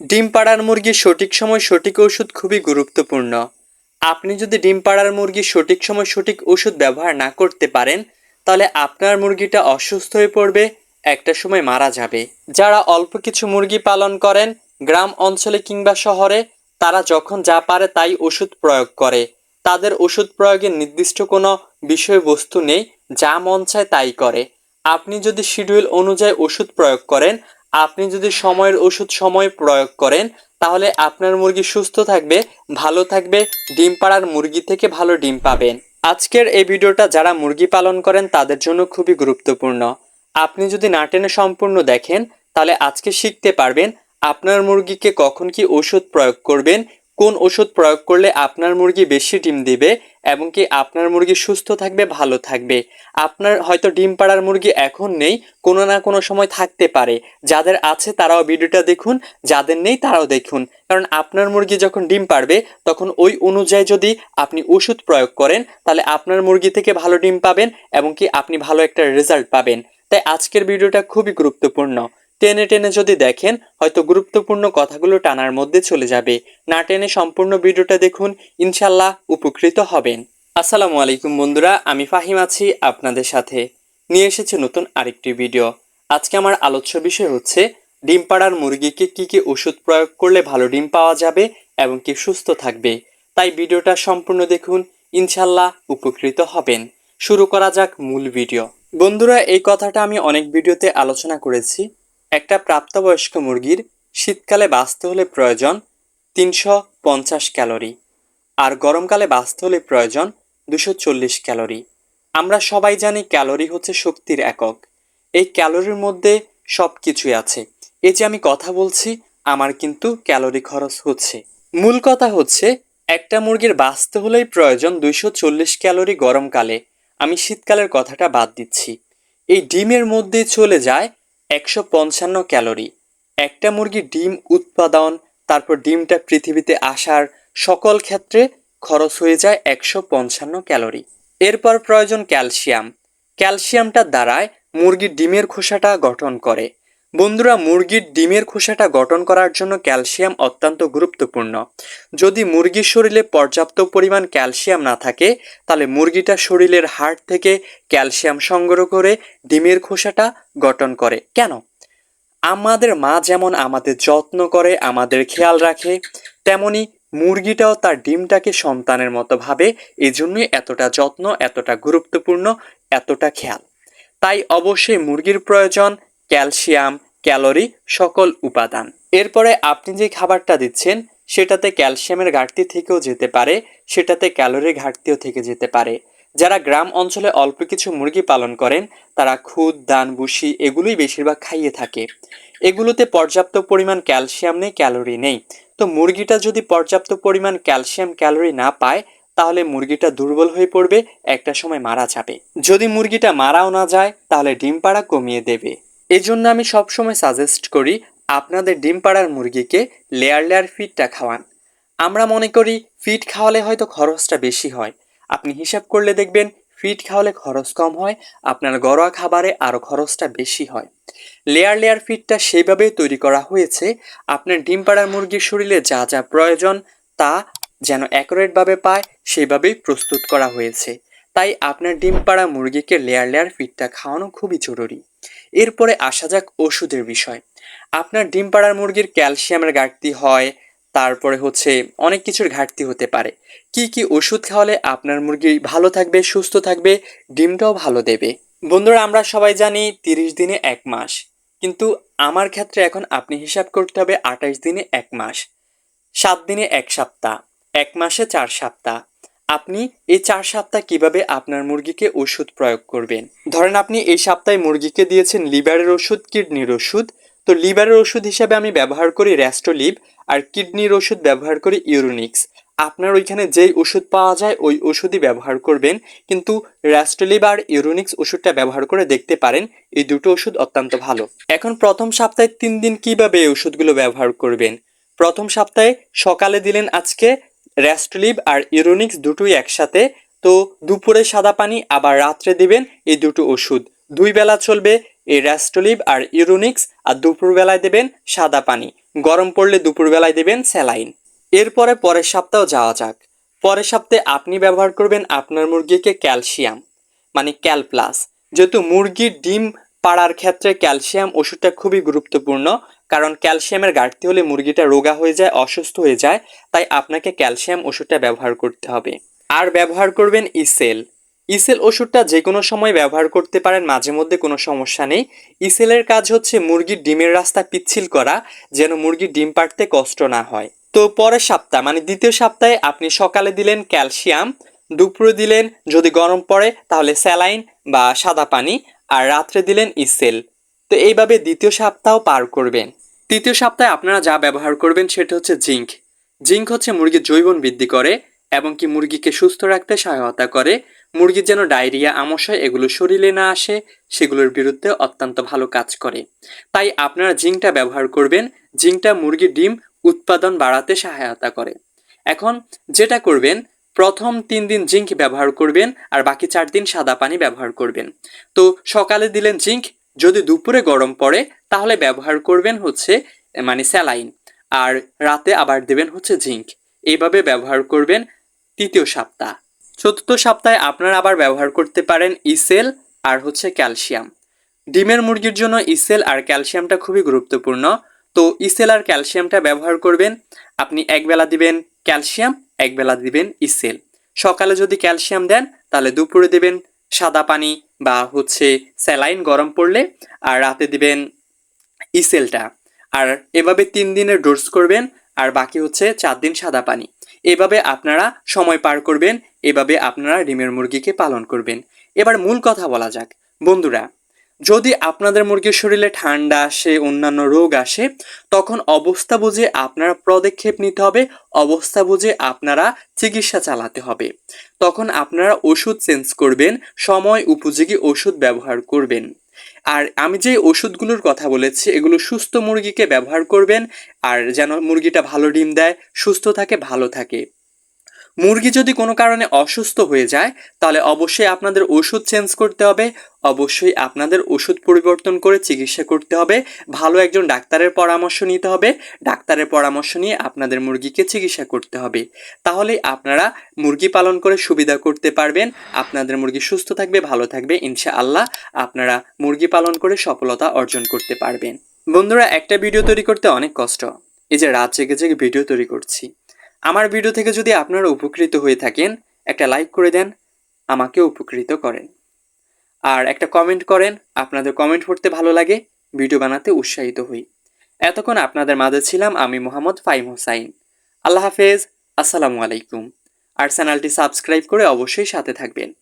ডিম পাড়ার মুরগির সঠিক সময় সঠিক ওষুধ খুবই গুরুত্বপূর্ণ। আপনি যদি ডিম পাড়ার মুরগির সঠিক সময় সঠিক ওষুধ ব্যবহার না করতে পারেন, তাহলে আপনার মুরগিটা অসুস্থ হয়ে পড়বে, একটা সময় মারা যাবে। যারা অল্প কিছু মুরগি পালন করেন, গ্রাম অঞ্চলে কিংবা শহরে, তারা যখন যা পারে তাই ওষুধ প্রয়োগ করে। তাদের ওষুধ প্রয়োগের নির্দিষ্ট কোনো বিষয়বস্তু নেই, যা মন চায় তাই করে। আপনি যদি শিডিউল অনুযায়ী ওষুধ প্রয়োগ করেন আপনি যদি সময়ের ওষুধ সময় প্রয়োগ করেন, তাহলে আপনার মুরগি সুস্থ থাকবে, ভালো থাকবে, ডিম পাড়ার মুরগি থেকে ভালো ডিম পাবেন। আজকের এই ভিডিওটা যারা মুরগি পালন করেন, তাদের জন্য খুবই গুরুত্বপূর্ণ। আপনি যদি নাটেনে সম্পূর্ণ দেখেন, তাহলে আজকে শিখতে পারবেন, আপনার মুরগিকে কখন কি ওষুধ প্রয়োগ করবেন কোন ওষুধ প্রয়োগ করলে আপনার মুরগি বেশি ডিম দিবে এবং কি আপনার মুরগি সুস্থ থাকবে, ভালো থাকবে? আপনার হয়তো ডিম পাড়ার মুরগি এখন নেই, কোনো না কোনো সময় থাকতে পারে। যাদের আছে তারাও ভিডিওটা দেখুন, যাদের নেই তারাও দেখুন। কারণ আপনার মুরগি যখন ডিম পারবে তখন ওই অনুযায়ী যদি আপনি ওষুধ প্রয়োগ করেন, তাহলে আপনার মুরগি থেকে ভালো ডিম পাবেন এবং কি আপনি ভালো একটা রেজাল্ট পাবেন। তাই আজকের ভিডিওটা খুবই গুরুত্বপূর্ণ। টেনে টেনে যদি দেখেন, হয়তো গুরুত্বপূর্ণ কথাগুলো টানার মধ্যে চলে যাবে। না টেনে সম্পূর্ণ ভিডিওটা দেখুন ইনশাল্লাহ উপকৃত হবেন। আসসালামু আলাইকুম বন্ধুরা, আমি ফাহিম আছি আপনাদের সাথে। নিয়ে এসেছি নতুন আরেকটি ভিডিও। আজকে আমার আলোচ্য বিষয় হচ্ছে, ডিম পাড়ার মুরগিকে কি কি ওষুধ প্রয়োগ করলে ভালো ডিম পাওয়া যাবে এবং কি সুস্থ থাকবে। তাই ভিডিওটা সম্পূর্ণ দেখুন ইনশাল্লাহ উপকৃত হবেন। শুরু করা যাক মূল ভিডিও। বন্ধুরা, এই কথাটা আমি অনেক ভিডিওতে আলোচনা করেছি। একটা প্রাপ্তবয়স্ক মুরগির শীতকালে বাঁচতে হলে প্রয়োজন তিনশো পঞ্চাশ ক্যালোরি, আর গরমকালে বাঁচতে হলে প্রয়োজন দুশো চল্লিশ ক্যালোরি। আমরা সবাই জানি ক্যালোরি হচ্ছে শক্তির একক। এই ক্যালোরির মধ্যে সব কিছুই আছে। এই যে আমি কথা বলছি, আমার কিন্তু ক্যালোরি খরচ হচ্ছে। মূল কথা হচ্ছে, একটা মুরগির বাঁচতে হলেই প্রয়োজন দুইশো চল্লিশ ক্যালোরি গরমকালে। আমি শীতকালের কথাটা বাদ দিচ্ছি। এই ডিমের মধ্যে চলে যায় একশো পঞ্চান্ন ক্যালোরি। একটা মুরগির ডিম উৎপাদন, তারপর ডিমটা পৃথিবীতে আসার সকল ক্ষেত্রে খরচ হয়ে যায় একশো পঞ্চান্ন ক্যালোরি। এরপর প্রয়োজন ক্যালসিয়াম। ক্যালসিয়ামটা দ্বারায় মুরগির ডিমের খোসাটা গঠন করে। বন্ধুরা, মুরগির ডিমের খোসাটা গঠন করার জন্য ক্যালসিয়াম অত্যন্ত গুরুত্বপূর্ণ। যদি মুরগির শরীরে পর্যাপ্ত পরিমাণ ক্যালসিয়াম না থাকে, তাহলে মুরগিটা শরীরের হাড় থেকে ক্যালসিয়াম সংগ্রহ করে ডিমের খোসাটা গঠন করে। কেন? আমাদের মা যেমন আমাদের যত্ন করে, আমাদের খেয়াল রাখে, তেমনি মুরগিটাও তার ডিমটাকে সন্তানের মতো ভাবে, এজন্যই এতটা যত্ন, এতটা গুরুত্বপূর্ণ, এতটা খেয়াল। তাই অবশ্যই মুরগির প্রয়োজন ক্যালসিয়াম, ক্যালোরি সকল উপাদান। এরপরে আপনি যে খাবারটা দিচ্ছেন, সেটাতে ক্যালসিয়ামের ঘাটতি থেকেও যেতে পারে, সেটাতে ক্যালোরি ঘাটতিও থেকে যেতে পারে। যারা গ্রাম অঞ্চলে অল্প কিছু মুরগি পালন করেন, তারা খুদ দান বুসি এগুলোই বেশিরভাগ খাইয়ে থাকে। এগুলোতে পর্যাপ্ত পরিমাণ ক্যালসিয়াম নেই, ক্যালোরি নেই। তো মুরগিটা যদি পর্যাপ্ত পরিমাণ ক্যালসিয়াম, ক্যালোরি না পায়, তাহলে মুরগিটা দুর্বল হয়ে পড়বে, একটা সময় মারা যাবে। যদি মুরগিটা মারাও না যায়, তাহলে ডিম পাড়া কমিয়ে দেবে। এই জন্য আমি সবসময় সাজেস্ট করি আপনাদের ডিম পাড়ার মুরগিকে লেয়ার লেয়ার ফিডটা খাওয়ান। আমরা মনে করি ফিড খাওয়ালে হয়তো খরচটা বেশি হয়। আপনি হিসাব করলে দেখবেন ফিড খাওয়ালে খরচ কম হয়, আপনার ঘরোয়া খাবারে আরও খরচটা বেশি হয়। লেয়ার লেয়ার ফিডটা সেইভাবেই তৈরি করা হয়েছে। আপনার ডিম পাড়ার মুরগির শরীরে যা যা প্রয়োজন তা যেন অ্যাকুরেটভাবে পায় সেইভাবেই প্রস্তুত করা হয়েছে। তাই আপনার ডিম পাড়া মুরগিকে লেয়ার লেয়ার ফিডটা খাওয়ানো খুবই জরুরি। এরপরে আসা যাক ওষুধের বিষয়। আপনার ডিম পাড়ার মুরগির ক্যালসিয়ামের ঘাটতি হয়, তারপরে হচ্ছে অনেক কিছুর ঘাটতি হতে পারে। কি কি ওষুধ খাওয়ালে আপনার মুরগি ভালো থাকবে, সুস্থ থাকবে, ডিমটাও ভালো দেবে? বন্ধুরা, আমরা সবাই জানি তিরিশ দিনে এক মাস। কিন্তু আমার ক্ষেত্রে এখন আপনি হিসাব করতে হবে আঠাশ দিনে এক মাস। সাত দিনে এক সপ্তাহ। এক মাসে চার সপ্তাহ। আপনি এই চার সপ্তাহ কীভাবে আপনার মুরগিকে ওষুধ প্রয়োগ করবেন? ধরেন আপনি এই সপ্তাহে মুরগিকে দিয়েছেন লিভারের ওষুধ, কিডনির ওষুধ। তো লিভারের ওষুধ হিসাবে আমি ব্যবহার করি র্যাস্টোলিভ আর কিডনির ওষুধ ব্যবহার করি ইউরোনিক্স। আপনার ওইখানে যেই ওষুধ পাওয়া যায় ওই ওষুধই ব্যবহার করবেন। কিন্তু র্যাস্টোলিভ আর ইউরোনিক্স ওষুধটা ব্যবহার করে দেখতে পারেন, এই দুটো ওষুধ অত্যন্ত ভালো। এখন প্রথম সপ্তাহে তিন দিন কীভাবে এই ওষুধগুলো ব্যবহার করবেন? প্রথম সপ্তাহে সকালে দিলেন আজকে র্যাস্টোলিভ আর ইউরোনিক্স দুটোই একসাথে। তো দুপুরে সাদা পানি, আবার রাত্রে দিবেন এই দুটো ওষুধ। দুই বেলা চলবে এই র্যাস্টোলিভ আর ইউরোনিক্স, আর দুপুর বেলায় দেবেন সাদা পানি। গরম পড়লে দুপুরবেলায় দেবেন স্যালাইন। এরপরে পরের সপ্তাহ যাওয়া যাক। পরের সপ্তাহে আপনি ব্যবহার করবেন আপনার মুরগিকে ক্যালসিয়াম মানে ক্যালপ্লাস। যেহেতু মুরগির ডিম পাড়ার ক্ষেত্রে ক্যালসিয়াম ওষুধটা খুবই গুরুত্বপূর্ণ কারণ ক্যালসিয়ামের ঘাটতি হলে মুরগিটা রোগা হয়ে যায়, অসুস্থ হয়ে যায়, তাই আপনাকে ক্যালসিয়াম ওষুধটা ব্যবহার করতে হবে। আর ব্যবহার করবেন ইসেল। ইসেল ওষুধটা যে কোনো সময় ব্যবহার করতে পারেন, মাঝে মধ্যে কোনো সমস্যা নেই। ইসেলের কাজ হচ্ছে মুরগির ডিমের রাস্তা পিচ্ছিল করা, যেন মুরগির ডিম পাড়তে কষ্ট না হয়। তো পরের সপ্তাহ মানে দ্বিতীয় সপ্তাহে আপনি সকালে দিলেন ক্যালসিয়াম, দুপুরে দিলেন যদি গরম পড়ে তাহলে স্যালাইন বা সাদা পানি, আর রাত্রে দিলেন ইসেল। তো এইভাবে দ্বিতীয় সপ্তাহ পার করবেন। তৃতীয় সপ্তাহে আপনারা যা ব্যবহার করবেন সেটা হচ্ছে জিঙ্ক। জিঙ্ক হচ্ছে মুরগির জৈবন বৃদ্ধি করে এবং কি মুরগিকে সুস্থ রাখতে সহায়তা করে। মুরগির যেন ডায়রিয়া আমশয় এগুলো শরীরে না আসে, সেগুলোর বিরুদ্ধে অত্যন্ত ভালো কাজ করে। তাই আপনারা জিঙ্কটা ব্যবহার করবেন। জিঙ্কটা মুরগির ডিম উৎপাদন বাড়াতে সহায়তা করে। এখন যেটা করবেন, প্রথম তিন দিন জিঙ্ক ব্যবহার করবেন আর বাকি চার দিন সাদা পানি ব্যবহার করবেন। তো সকালে দিলেন জিঙ্ক যদি দুপুরে গরম পড়ে, তাহলে ব্যবহার করবেন হচ্ছে মানে স্যালাইন। আর রাতে আবার দেবেন হচ্ছে জিঙ্ক। এইভাবে ব্যবহার করবেন তৃতীয় সপ্তাহ। চতুর্থ সপ্তাহে আপনারা আবার ব্যবহার করতে পারেন ইসেল আর হচ্ছে ক্যালসিয়াম। ডিমের মুরগির জন্য ইসেল আর ক্যালসিয়ামটা খুবই গুরুত্বপূর্ণ। তো ইসেল আর ক্যালসিয়ামটা ব্যবহার করবেন, আপনি একবেলা দিবেন ক্যালসিয়াম একবেলা দিবেন ইসেল। সকালে যদি ক্যালসিয়াম দেন, তাহলে দুপুরে দেবেন সাদা পানি বা হচ্ছে স্যালাইন গরম পড়লে আর রাতে দিবেন ইসেলটা। আর এভাবে তিন দিনের ডোজ করবেন, আর বাকি হচ্ছে চার দিন সাদা পানি। এভাবে আপনারা সময় পার করবেন, এভাবে আপনারা ডিমের মুরগিকে পালন করবেন। এবার মূল কথা বলা যাক। বন্ধুরা যদি আপনাদের মুরগির শরীরে ঠান্ডা আসে, অন্যান্য রোগ আসে, তখন অবস্থা বুঝে আপনারা পদক্ষেপ নিতে হবে। অবস্থা বুঝে আপনারা চিকিৎসা চালাতে হবে। তখন আপনারা ওষুধ চেঞ্জ করবেন, সময় উপযোগী ওষুধ ব্যবহার করবেন। আর আমি যে ওষুধগুলোর কথা বলেছি, এগুলো সুস্থ মুরগিকে ব্যবহার করবেন। আর যেন মুরগিটা ভালো ডিম দেয়, সুস্থ থাকে, ভালো থাকে। মুরগি যদি কোনো কারণে অসুস্থ হয়ে যায়, তাহলে অবশ্যই আপনাদের ওষুধ চেঞ্জ করতে হবে। অবশ্যই আপনাদের ওষুধ পরিবর্তন করে চিকিৎসা করতে হবে। ভালো একজন ডাক্তারের পরামর্শ নিতে হবে। ডাক্তারের পরামর্শ নিয়ে আপনাদের মুরগিকে চিকিৎসা করতে হবে। তাহলে আপনারা মুরগি পালন করে সুবিধা করতে পারবেন। আপনাদের মুরগি সুস্থ থাকবে, ভালো থাকবে, ইনশাআল্লাহ আপনারা মুরগি পালন করে সফলতা অর্জন করতে পারবেন। বন্ধুরা, একটা ভিডিও তৈরি করতে অনেক কষ্ট। এই যে রাত জেগে জেগে ভিডিও তৈরি করছি। আমার ভিডিও থেকে যদি আপনারা উপকৃত হয়ে থাকেন, একটা লাইক করে দেন আমাকে উপকৃত করেন। আর একটা কমেন্ট করেন, আপনাদের কমেন্ট করতে ভালো লাগে ভিডিও বানাতে উৎসাহিত হই। এতক্ষণ আপনাদের মাঝে ছিলাম আমি মোহাম্মদ ফাইম হোসাইন। আল্লাহ হাফেজ, আসসালামু আলাইকুম। আর চ্যানেলটি সাবস্ক্রাইব করে অবশ্যই সাথে থাকবেন।